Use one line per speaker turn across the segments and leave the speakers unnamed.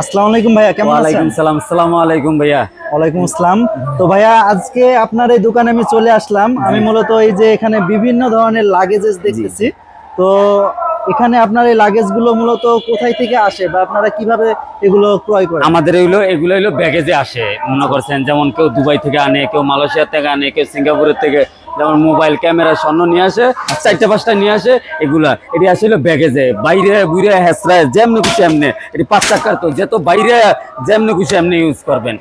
আসসালামু আলাইকুম ভাইয়া কেমন আছেন?
ওয়ালাইকুম সালাম আসসালামু আলাইকুম ভাইয়া।
ওয়ালাইকুম আসসালাম। তো ভাইয়া আজকে আপনার এই দোকানে আমি চলে আসলাম। আমি মূলত এই যে এখানে বিভিন্ন ধরনের লাগেজেস দেখতেছি। তো এখানে আপনার এই লাগেজগুলো মূলত কোথায় থেকে আসে বা আপনারা কীভাবে এগুলো ক্রয় করেন?
আমাদের এগুলো এগুলো হলো ব্যাগেজে আসে। মনে করছেন যেমন কেউ দুবাই থেকে আনে কেউ মালয়েশিয়া থেকে আনে কেউ সিঙ্গাপুরের থেকে যেমন মোবাইল, ক্যামেরা, স্বর্ণ নিয়ে আসে, চারটে, পাঁচটা নিয়ে আসে, এগুলা। এটি আসলে ব্যাগেজে। বাইরে বুড়ে হেসরায় যেমনি খুশি এমনি। এটি পাঁচ চাকার তো, যেহেতু বাইরে যেমনি খুশি এমনি ইউজ করবেন।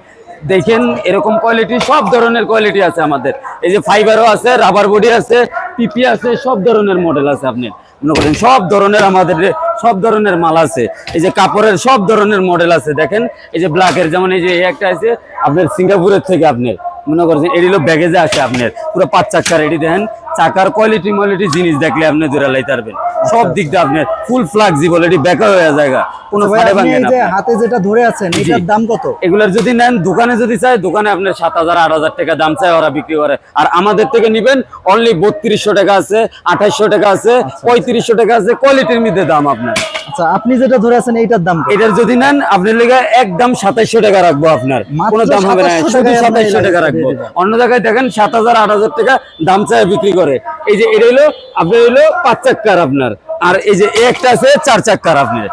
দেখেন, এরকম কোয়ালিটি সব ধরনের কোয়ালিটি আছে আমাদের। এই যে ফাইবারও আছে রাবার বডি আছে পিপি আছে, সব ধরনের মডেল আছে আপনি। মনে করেন, সব ধরনের আমাদের, সব ধরনের মাল আছে। এই যে কাপড়ের সব ধরনের মডেল আছে, দেখেন। এই যে ব্ল্যাকের যেমন এই যে একটা আছে, আপনার সিঙ্গাপুরের থেকে আপনার। মনে করছেন এটি হলো ব্যাগেজে আসে আপনার। পুরো পাঁচ চাকার এটি দেখেন। চাকার কোয়ালিটি কোয়ালিটি জিনিস দেখলে আপনি দূরে লাইতে পারবেন। সব দিক দিয়ে আপনার ফুল ফ্লাক্সিবল এটি বেকার হয়ে জায়গা। কোনো ফাটে ভাঙে না
হাতে যেটা ধরে আছেন
জি।
এটার দাম কত?
এগুলোর যদি নেন দোকানে যদি চাই দোকানে আপনার সাত হাজার আট হাজার টাকা দাম চাই ওরা বিক্রি করে। আর আমাদের থেকে নিবেন অনলি বত্রিশশো টাকা আছে আঠাশশো টাকা আছে পঁয়ত্রিশশো টাকা আছে কোয়ালিটির মধ্যে দাম আপনার।
আচ্ছা আপনি যেটা ধরে আছেন এইটার দাম
এটার যদি নেন আপনার লেগে একদম সাতাইশশো টাকা রাখব আপনার। কোনো দাম হবে না শুধু সাতাইশশো টাকা রাখব। অন্য জায়গায় দেখেন সাত হাজার আট হাজার টাকা দাম চায় বিক্রি করে। এই যে এটা হলো আপনার হলো পাঁচ চাক্কার আপনার। আর এই যে একটা আছে চার চাক্কার আপনার।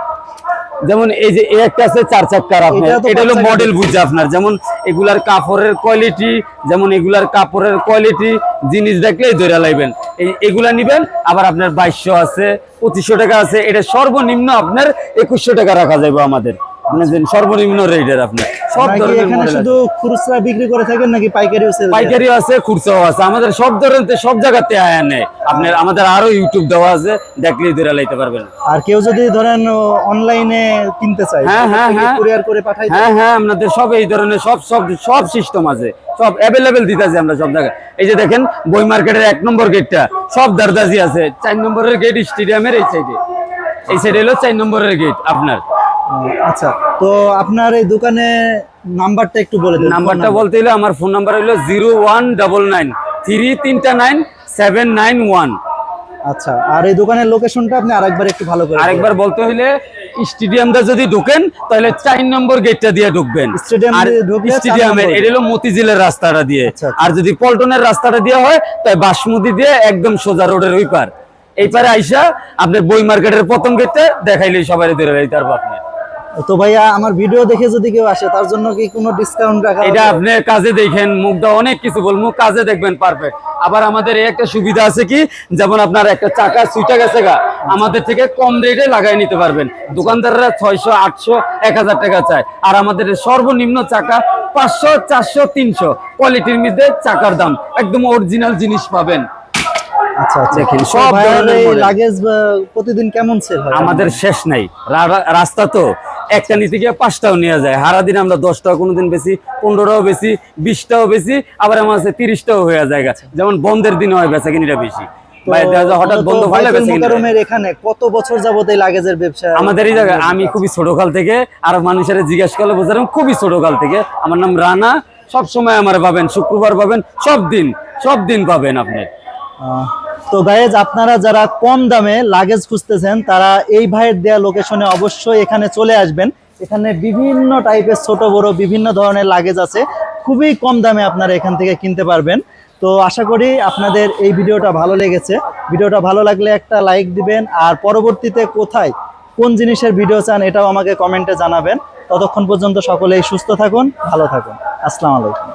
যেমন এই যে একটা আছে চার চাক্কার আপনার এটা হলো মডেল বুঝছে আপনার। যেমন এগুলার কাপড়ের কোয়ালিটি যেমন এগুলার কাপড়ের কোয়ালিটি জিনিস দেখলেই ধরে লাইবেন। এই এগুলা নিবেন আবার আপনার বাইশশো আছে পঁচিশশো টাকা আছে এটা সর্বনিম্ন আপনার একুশশো টাকা রাখা যাবে আমাদের। সর্বনিম্ন রেটের আপনার। সব ধরনের
এখানে শুধু খুচরা বিক্রি করে থাকেন নাকি পাইকারিও সেল
পাইকারিও আছে খুচরাও আছে। আমাদের সব ধরনের সব জায়গাতে আপনার আমাদের আরও ইউটিউব দেওয়া আছে দেখলেই ধরে লাইতে পারবেন।
আর কেউ যদি ধরেন অনলাইনে কিনতে চায়
হ্যাঁ, হ্যাঁ, হ্যাঁ।
কুরিয়ার করে পাঠাই
হ্যাঁ হ্যাঁ আপনাদের সব এই ধরনের সব সব সব সিস্টেম আছে। সব অ্যাভেলেবেল দিতেছি আমরা সব জায়গায়। এই যে দেখেন বই মার্কেটের এক নম্বর গেটটা সব দারদাজি আছে। চার নম্বরের গেট স্টেডিয়ামের এই সাইডে এই সাইডে হলো চার নম্বরের গেট আপনার।
আচ্ছা তো আপনার এই দোকানে নাম্বারটা একটু বলে দিন
নাম্বারটা বলতে হলে আমার ফোন নাম্বার হলো zero one double nine three তিনটা নাইন সেভেন নাইন ওয়ান।
আচ্ছা আর এই দোকানের লোকেশনটা আপনি আরেকবার একটু ভালো করে
আরেকবার বলতে হইলে স্টেডিয়ামটা যদি ঢুকেন তাহলে চার নম্বর গেটটা দিয়ে ঢুকবেন। স্টেডিয়ামের এটা হলো মতিঝিলের রাস্তাটা দিয়ে।
আচ্ছা, আচ্ছা।
আর যদি পল্টনের রাস্তাটা দিয়ে হয় তাই বাসমতি দিয়ে একদম সোজা রোডের ওই পার। এই পারে আইসা আপনার বই মার্কেটের প্রথম গেটে দেখাইলে সবাই ধরে পারব আপনি।
তো ভাইয়া আমার ভিডিও দেখে যদি কেউ আসে তার জন্য কি কোনো ডিসকাউন্ট রাখা
এটা আপনি কাজে দেখেন মুখটা অনেক কিছু বলব কাজে দেখবেন পারফেক্ট আবার আমাদের এই একটা সুবিধা আছে কি? যেমন আপনার একটা চাকা সুইটা গেছে গা আমাদের থেকে কম রেটে লাগাই নিতে পারবেন। দোকানদাররা ছয়শো আটশো এক হাজার টাকা চায়। আর আমাদের সর্বনিম্ন চাকা পাঁচশো চারশো তিনশো কোয়ালিটির মধ্যে চাকার দাম। একদম অরিজিনাল জিনিস পাবেন।
আচ্ছা আচ্ছা
দেখেন, সব ধরনের
লাগেজ প্রতিদিন কেমন সেল হয়?
আমাদের শেষ নাই। রাস্তা তো একটা নিতে গিয়ে পাঁচটাও নেওয়া যায়। হারা দিন আমরা দশটাও কোনোদিন বেশি পনেরোটাও বেশি বিশটাও বেশি আবার আমার কাছে তিরিশটাও হয়ে যায়। যেমন বন্ধের দিন হয় বেচা কিনিটা বেশি। আমাদের এই জায়গায় আমি খুবই ছোট কাল থেকে আর মানুষের জিজ্ঞেস করলে বোঝালাম খুবই ছোট কাল থেকে। আমার নাম রানা। সব সময় আমার পাবেন শুক্রবার পাবেন সব দিন সব দিন পাবেন আপনি।
তো গায়েজ আপনারা যারা কম দামে লাগেজ খুঁজতেছেন, তারা এই ভাইয়ের দেয়া লোকেশনে অবশ্যই এখানে চলে আসবেন। এখানে বিভিন্ন টাইপের ছোট, বড়, বিভিন্ন ধরনের লাগেজ আছে। খুবই কম দামে আপনারা এখান থেকে কিনতে পারবেন। তো আশা করি আপনাদের এই ভিডিওটা ভালো লেগেছে। ভিডিওটা ভালো লাগলে একটা লাইক দিবেন, আর পরবর্তীতে কোথায় কোন জিনিসের ভিডিও চান এটাও আমাকে কমেন্টে জানাবেন। ততক্ষণ পর্যন্ত সকলেই সুস্থ থাকুন, ভালো থাকুন। আসসালামু আলাইকুম।